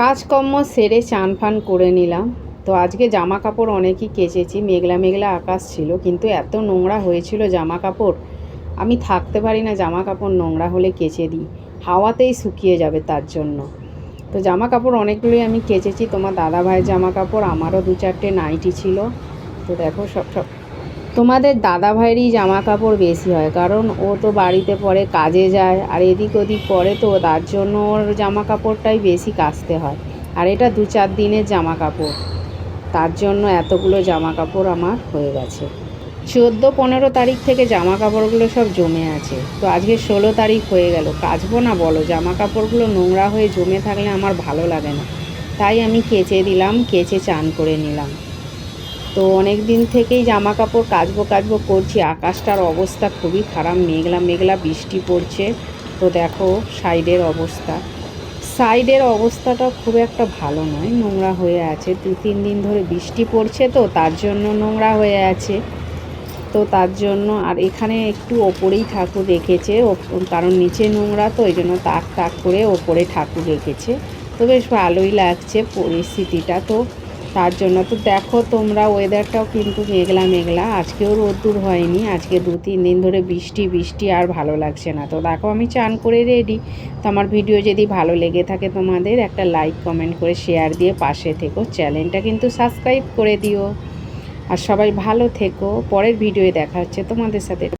কাজকর্ম সেরে চান ফান করে নিলাম। তো আজকে জামা কাপড় অনেকই কেচেছি, মেঘলা মেঘলা আকাশ ছিল, কিন্তু এত নোংরা হয়েছিল জামা কাপড় আমি থাকতে পারি না জামা কাপড় নোংরা হলে কেচে দিই, হাওয়াতেই শুকিয়ে যাবে তার জন্য। তো জামা কাপড় অনেকগুলোই আমি কেচেছি, তোমার দাদা ভাইয়ের জামা কাপড় আমারও দু চারটে নাইটি ছিল। তো দেখো সব সব তোমাদের দাদা ভাইয়েরই জামা কাপড় বেশি হয়, কারণ ও তো বাড়িতে পরে কাজে যায়, আর এদিক ওদিক পরে তো তার জন্য ওর জামা কাপড়টাই বেশি কাচতে হয়, আর এটা দু চার দিনের জামা কাপড় তার জন্য এতগুলো জামা কাপড় আমার হয়ে গেছে। চোদ্দ পনেরো তারিখ থেকে জামা কাপড়গুলো সব জমে আছে, তো আজকে ষোলো তারিখ হয়ে গেল, কাচবো না বলো? জামা কাপড়গুলো নোংরা হয়ে জমে থাকলে আমার ভালো লাগে না। তাই আমি কেচে দিলাম, কেচে চান করে নিলাম। তো অনেক দিন থেকেই জামা কাপড় কাচবো কাচবো করছি। আকাশটার অবস্থা খুবই খারাপ, মেঘলা মেঘলা বৃষ্টি পড়ছে। তো দেখো, সাইডের অবস্থা। সাইডের অবস্থাটা খুব একটা ভালো নয়, নোংরা হয়ে আছে। দু তিন দিন ধরে বৃষ্টি পড়ছে তো, তার জন্য নোংরা হয়ে আছে। তো তার জন্য আর এখানে একটু ওপরেই ঠাকুর রেখেছে কারণ নিচে নোংরা তো ওই জন্য তাক তাক করে ওপরে ঠাকুর রেখেছে। তো বেশ ভালোই লাগছে পরিস্থিতিটা। তো তার জন্য। তো দেখো তোমরা ওয়েদারটাও কিন্তু মেঘলা মেঘলা। আজকেও রোদ্দুর হয়নি। আজকে দু, তিন দিন ধরে বৃষ্টি বৃষ্টি আর ভালো লাগছে না। তো দেখো আমি চান করে রেডি তো আমার ভিডিও যদি ভালো লেগে থাকে তোমাদের, একটা লাইক কমেন্ট করে শেয়ার দিয়ে পাশে থেকো। চ্যানেলটা কিন্তু সাবস্ক্রাইব করে দিও। আর সবাই ভালো থেকো। পরের ভিডিওয়ে দেখা হচ্ছে তোমাদের সাথে।